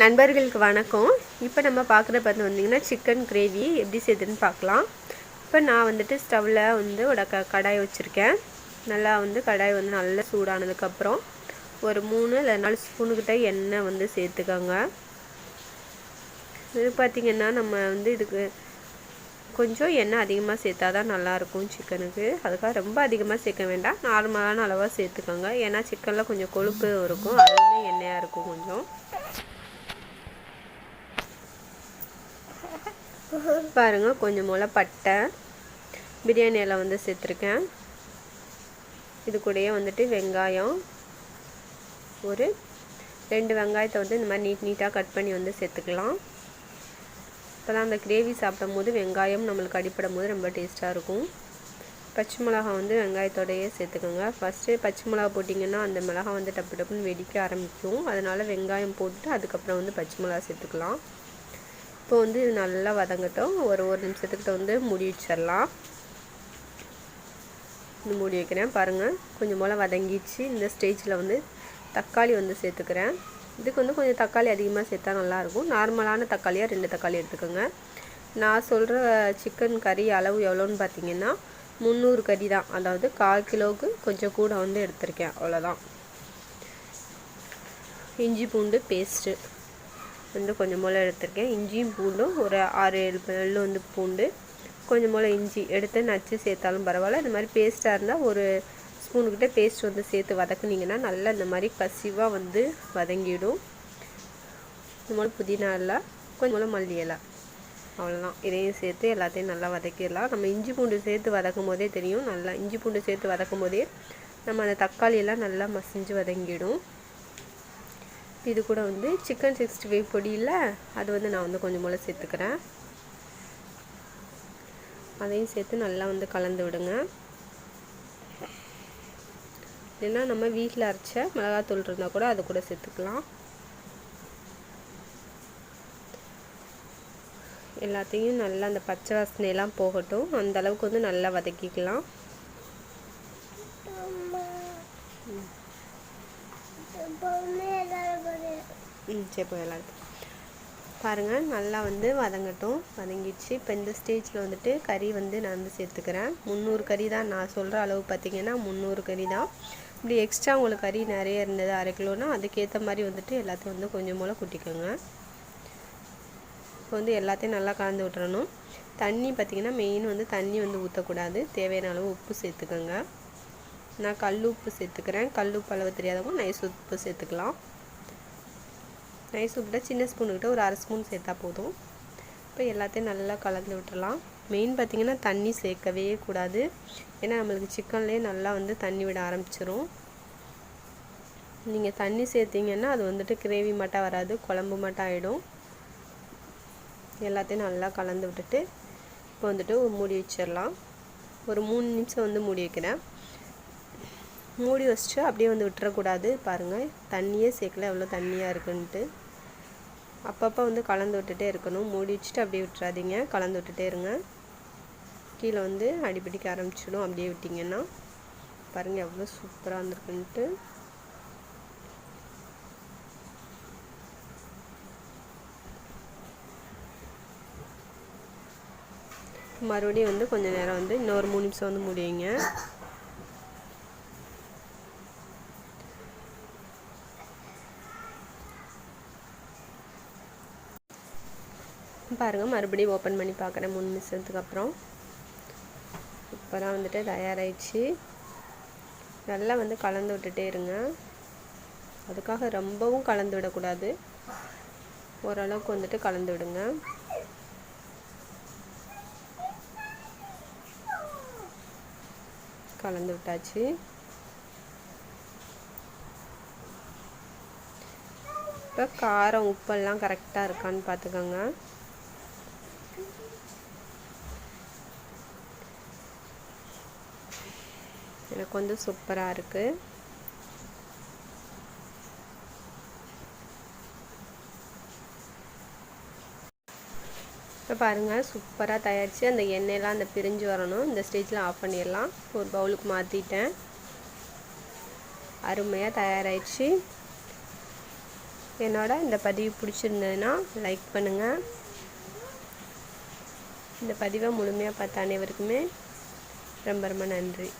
நண்பர்களுக்கு வணக்கம். இப்போ நம்ம பார்க்குற பார்த்து வந்தீங்கன்னா சிக்கன் கிரேவி எப்படி செய்யுதுன்னு பார்க்கலாம் இப்போ நான் வந்துட்டு ஸ்டவ்வில் வந்து ஒரு க கடாய் வச்சுருக்கேன். நல்லா வந்து கடாய் வந்து நல்லா சூடானதுக்கப்புறம் ஒரு மூணு இல்லை நாலு ஸ்பூனுக்கிட்ட எண்ணெய் வந்து சேர்த்துக்கோங்க. இது பார்த்திங்கன்னா நம்ம வந்து இதுக்கு கொஞ்சம் எண்ணெய் அதிகமாக சேர்த்தா தான் நல்லாயிருக்கும் சிக்கனுக்கு அதுக்காக ரொம்ப அதிகமாக சேர்க்க வேண்டாம். நார்மலான அளவாக சேர்த்துக்கோங்க. ஏன்னா சிக்கனில் கொஞ்சம் கொழுப்பு இருக்கும். அதுவுமே எண்ணெயாக இருக்கும் கொஞ்சம். பாருங்கள் கொஞ்சம் போல் பட்டை. பிரியாணி வந்து சேர்த்துருக்கேன். இது கூடயே வந்துட்டு வெங்காயம். ஒரு ரெண்டு வெங்காயத்தை வந்து இந்த மாதிரி நீட் நீட்டாக கட் பண்ணி வந்து சேர்த்துக்கலாம். இப்போ தான் அந்த கிரேவி சாப்பிடும் போது வெங்காயம் நம்மளுக்கு அடிப்படும் போது ரொம்ப டேஸ்ட்டாக இருக்கும். பச்சை மிளகா வந்து வெங்காயத்தோடையே சேர்த்துக்கோங்க. ஃபஸ்ட்டு பச்சை மிளகா போட்டிங்கன்னா அந்த மிளகா வந்து டப்பு டப்புன்னு வெடிக்க ஆரம்பிக்கும். அதனால் வெங்காயம் போட்டு அதுக்கப்புறம் வந்து பச்சை மிளகா சேர்த்துக்கலாம். இப்போ வந்து இது நல்லா வதங்கட்டும். ஒரு ஒரு நிமிஷத்துக்கிட்ட வந்து மூடி வச்சிடலாம். இந்த மூடி வைக்கிறேன். பாருங்கள் கொஞ்சம் போல் வதங்கிச்சு இந்த ஸ்டேஜில் வந்து தக்காளி வந்து சேர்த்துக்கிறேன். இதுக்கு வந்து கொஞ்சம் தக்காளி அதிகமாக சேர்த்தா நல்லாயிருக்கும். நார்மலான தக்காளியாக ரெண்டு தக்காளி எடுத்துக்கோங்க. நான் சொல்கிற சிக்கன் கறி அளவு எவ்வளோன்னு பார்த்தீங்கன்னா முந்நூறு கறி தான். அதாவது கால் கிலோவுக்கு கொஞ்சம் கூட வந்து எடுத்திருக்கேன். அவ்வளோதான் இஞ்சி பூண்டு பேஸ்ட்டு வந்து கொஞ்சம் போல் எடுத்திருக்கேன். இஞ்சியும் பூண்டும் ஒரு ஆறு ஏழு பல்லு வந்து பூண்டு. கொஞ்சம் போல் இஞ்சி எடுத்து நச்சு சேர்த்தாலும் பரவாயில்ல. இந்த மாதிரி பேஸ்ட்டாக இருந்தால் ஒரு ஸ்பூனுக்கிட்ட பேஸ்ட் வந்து சேர்த்து வதக்குனிங்கன்னா நல்லா இந்த மாதிரி கசிவாக வந்து வதங்கிடும். இந்த மாதிரி புதினா இல்லை கொஞ்சம் மல்லி இலை. அவ்வளோதான் இதையும் சேர்த்து எல்லாத்தையும் நல்லா வதக்கிடலாம். நம்ம இஞ்சி பூண்டு சேர்த்து வதக்கும் போதே தெரியும். நல்லா இஞ்சி பூண்டு சேர்த்து வதக்கும் போதே நம்ம அந்த தக்காளியெல்லாம் நல்லா மசிஞ்சு வதங்கிடும். இது கூட வந்து சிக்கன் சிக்ஸ்டி ஃபைவ் பொடி இல்லை அது வந்து நான் வந்து கொஞ்சம் போல் சேர்த்துக்கிறேன். அதையும் சேர்த்து நல்லா வந்து கலந்து விடுங்க. இல்லைன்னா நம்ம வீட்டில் அரைச்ச மிளகாத்தூள் இருந்தால் கூட அது கூட சேர்த்துக்கலாம். எல்லாத்தையும் நல்லா அந்த பச்சை வாசனையெல்லாம் போகட்டும். அந்த அளவுக்கு வந்து நல்லா வதக்கிக்கலாம். சரி போயிடலாம் பாருங்கள் நல்லா வந்து வதங்கட்டும். வதங்கிடுச்சு. இப்போ இந்த ஸ்டேஜில் வந்துட்டு கறி வந்து நான் வந்து சேர்த்துக்கிறேன். முந்நூறு கறி தான் நான் சொல்கிற அளவு பார்த்திங்கன்னா முந்நூறு கறி தான். இப்படி எக்ஸ்ட்ரா உங்களுக்கு கறி நிறைய இருந்தது அரை கிலோனா அதுக்கேற்ற மாதிரி வந்துட்டு எல்லாத்தையும் வந்து கொஞ்சம் போல் குட்டிக்கோங்க. இப்போ வந்து எல்லாத்தையும் நல்லா கலந்து விட்டுறணும். தண்ணி பார்த்திங்கன்னா மெயின் வந்து தண்ணி வந்து ஊற்றக்கூடாது தேவையான அளவு உப்பு சேர்த்துக்கோங்க. நான் கல் உப்பு சேர்த்துக்கிறேன். கல் உப்பு அளவு தெரியாதவங்க நைஸ் உப்பு சேர்த்துக்கலாம். நைஸ் உப்புட்ட சின்ன ஸ்பூனுக்கிட்ட ஒரு அரை ஸ்பூன் சேர்த்தா போதும். இப்போ எல்லாத்தையும் நல்லா கலந்து விட்டுறலாம். மெயின் பார்த்திங்கன்னா தண்ணி சேர்க்கவே கூடாது. ஏன்னா நம்மளுக்கு சிக்கன்லேயே நல்லா வந்து தண்ணி விட ஆரம்பிச்சிரும். நீங்கள் தண்ணி சேர்த்திங்கன்னா அது வந்துட்டு கிரேவி மட்டும் வராது குழம்பு மட்டும் ஆகிடும் எல்லாத்தையும் நல்லா கலந்து விட்டுட்டு இப்போ வந்துட்டு மூடி வச்சிடலாம் ஒரு மூணு நிமிஷம் வந்து மூடி வைக்கிறேன். மூடி வச்சுட்டு அப்படியே வந்து விட்டுறக்கூடாது. பாருங்கள் தண்ணியே சேர்க்கல எவ்வளோ தண்ணியாக இருக்குன்ட்டு. அப்பப்போ வந்து கலந்து விட்டுட்டே இருக்கணும். மூடி வச்சுட்டு அப்படியே விட்டுறாதீங்க. கலந்து விட்டுட்டே இருங்க. கீழே வந்து அடிப்பிடிக்க ஆரம்பிச்சிடும் அப்படியே விட்டிங்கன்னா பாருங்கள் எவ்வளோ சூப்பராக வந்திருக்குன்ட்டு மறுபடியும் வந்து கொஞ்சம் நேரம் வந்து இன்னொரு மூணு நிமிஷம் வந்து முடியுங்க பாருங்கள் மறுபடியும் ஓப்பன் பண்ணி பார்க்குறேன். மூணு நிமிஷத்துக்கு அப்புறம். இப்போ தான் வந்துட்டு தயாராகிடுச்சு நல்லா வந்து கலந்து விட்டுட்டே இருங்க. அதுக்காக ரொம்பவும் கலந்து விடக்கூடாது. ஓரளவுக்கு வந்துட்டு கலந்து விடுங்க. கலந்து விட்டாச்சு. இப்போ காரம் உப்பெல்லாம் கரெக்டாக இருக்கான்னு பார்த்துக்கோங்க. எனக்கு வந்து சூப்பராக இருக்குது இப்போ பாருங்கள் சூப்பராக தயாரித்து அந்த எண்ணெயெல்லாம் அந்த பிரிஞ்சு வரணும். இந்த ஸ்டேஜில் ஆஃப் பண்ணிடலாம். ஒரு பவுலுக்கு மாற்றிட்டேன் அருமையாக தயாராகிடுச்சு என்னோட இந்த பதிவு பிடிச்சிருந்ததுன்னா லைக் பண்ணுங்கள் இந்த பதிவை முழுமையாக பார்த்த அனைவருக்குமே ரொம்ப ரொம்ப நன்றி.